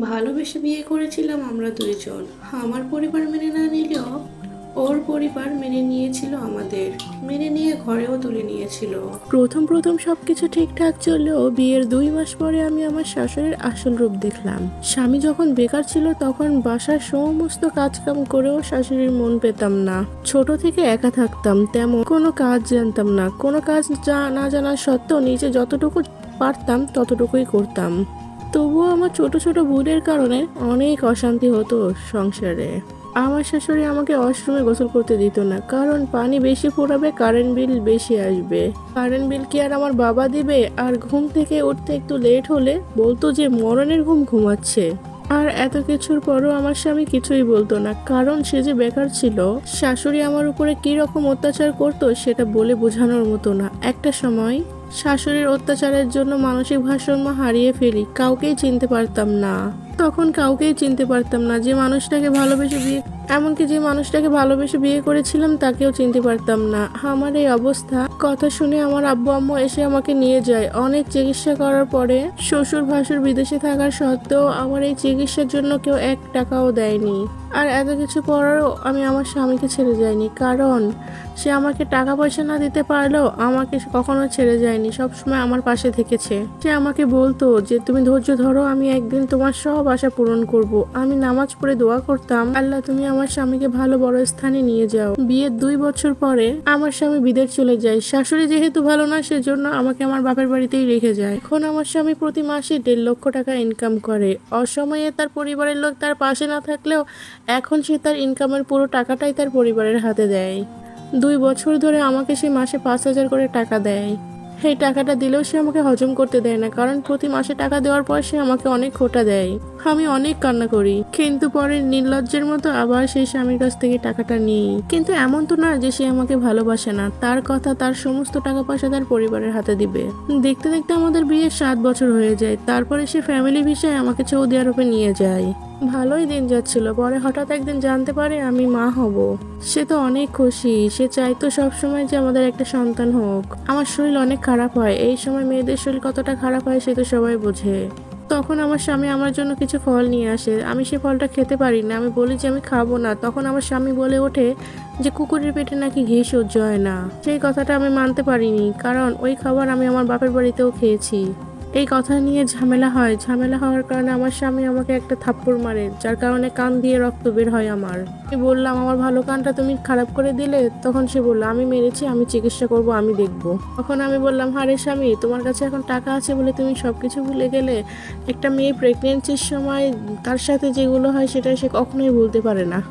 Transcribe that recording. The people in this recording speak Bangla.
ভালোবেসে বিয়ে করেছিলাম আমরা দুইজন। আমার পরিবার মেনে না নিলেও ওর পরিবার মেনে নিয়েছিল আমাদের। মেনে নিয়ে ঘরেও তুলে নিয়েছিল। প্রথম প্রথম সবকিছু ঠিকঠাক চললেও বিয়ের দুই মাস পরে আমি আমার শাশুড়ির আসল রূপ দেখলাম। স্বামী যখন বেকার ছিল তখন বাসার সমস্ত কাজকাম করেও শাশুড়ির মন পেতাম না। ছোট থেকে একা থাকতাম, তেমন কোনো কাজ জানতাম না। কোনো কাজ জা- না জানা সত্ত্বেও নিজে যতটুকু পারতাম ততটুকুই করতাম। তবুও আমার ছোট ছোট ভুলের কারণে অনেক অশান্তি হতো সংসারে। আমার শাশুড়ি আমাকে ওয়াশরুমে গোসল করতে দিত না, কারণ পানি বেশি পোড়াবে কারেন্ট বিল বেশি আসবে। কারেন্ট বিল কি আর আমার বাবা দিবে? আর ঘুম থেকে উঠতে একটু লেট হলে বলতো যে মরণের ঘুম ঘুমাচ্ছে। আর এত কিছুর পরও আমার স্বামী কিছুই বলতো না, কারণ সে যে বেকার ছিল, শাশুড়ি আমার উপরে কি রকম অত্যাচার করতো সেটা বলে বোঝানোর মতো না। একটা সময় শাশুড়ির অত্যাচারের জন্য মানসিক ভারসাম্য হারিয়ে ফেলি কাউকেই চিনতে পারতাম না। তখন কাউকেই চিনতে পারতাম না। যে মানুষটাকে ভালোবেসে বিয়ে এমনকি যে মানুষটাকে ভালোবেসে বিয়ে করেছিলাম তাকেও চিনতে পারতাম না। আমার এই অবস্থা, কথা শুনে আমার আব্বু আম্মু এসে আমাকে নিয়ে যায়। অনেক চিকিৎসা করার পরে শ্বশুর ভাসুর বিদেশে থাকার সত্ত্বেও আমার এই চিকিৎসার জন্য কেউ এক টাকাও দেয়নি। আর এত কিছু পরেও আমি আমার স্বামীকে ছেড়ে যাইনি। কারণ, সে আমাকে টাকা পয়সা না দিতে পারলেও আমাকে কখনো ছেড়ে যায়নি। সবসময় আমার পাশে থেকেছে। সে আমাকে বলতো যে, তুমি ধৈর্য ধরো, আমি একদিন তোমার সব আশা পূরণ করব। আমি নামাজ পড়ে দোয়া করতাম, আল্লাহ, তুমি আমার স্বামীকে ভালো বড় স্থানে নিয়ে যাও। বিয়ের দুই বছর পরে আমার স্বামী বিদেশ চলে যায়। শাশুড়ি যেহেতু ভালো না, সেজন্য আমাকে আমার বাপের বাড়িতেই রেখে যায়। এখন আমার স্বামী প্রতি মাসে দেড় লক্ষ টাকা ইনকাম করে। অসময়ে তার পরিবারের লোক তার পাশে না থাকলেও এখন সে তার ইনকামের পুরো টাকাটাই তার পরিবারের হাতে দেয়। দুই বছর ধরে আমাকে সে মাসে পাঁচ হাজার করে টাকা দেয়। সেই টাকাটা দিলেও সে আমাকে হজম করতে দেয় না, কারণ প্রতি মাসে টাকা দেওয়ার পর সে আমাকে অনেক খোটা দেয়। আমি অনেক কান্না করি। কিন্তু পরে নির্লজ্জের মতো আবার সেই স্বামীর কাছ থেকে টাকাটা নিই। কিন্তু এমন তো না যে সে আমাকে ভালোবাসে না। তার কথা তার সমস্ত টাকা পয়সা তার পরিবারের হাতে দিবে। দেখতে দেখতে আমাদের বিয়ে সাত বছর হয়ে যায়। তারপরে সে ফ্যামিলি ভিসায় আমাকে সৌদি আরবে নিয়ে যায়। ভালোই দিন যাচ্ছিল। পরে হঠাৎ একদিন জানতে পারে আমি মা হব। সে তো অনেক খুশি। সে চাইতো সবসময় যে আমাদের একটা সন্তান হোক। আমার শরীর অনেক খারাপ হয়। এই সময় মেয়েদের শরীর কতটা খারাপ হয় সে তো সবাই বোঝে। তখন আমার স্বামী আমার জন্য কিছু ফল নিয়ে আসে। আমি সে ফলটা খেতে পারি না। আমি বলি যে, আমি খাব না। তখন আমার স্বামী বলে ওঠে যে, কুকুরের পেটে নাকি ঘি সহ্য হয় না। সেই কথাটা আমি মানতে পারিনি। কারণ ওই খাবার আমি আমার বাপের বাড়িতেও খেয়েছি। এই কথা নিয়ে ঝামেলা হয়। ঝামেলা হওয়ার কারণে আমার স্বামী আমাকে একটা থাপ্পড় মারে, যার কারণে কান দিয়ে রক্ত বের হয় আমার। আমি বললাম, আমার ভালো কানটা তুমি খারাপ করে দিলে? তখন সে বলল, আমি মেরেছি, আমি চিকিৎসা করব, আমি দেখব। তখন আমি বললাম, হারে স্বামী, তোমার কাছে এখন টাকা আছে বলে তুমি সব কিছু ভুলে গেলে, একটা মেয়ে প্রেগনেন্সির সময় তার সাথে যেগুলো হয় সেটা সে কখনোই ভুলতে পারে না।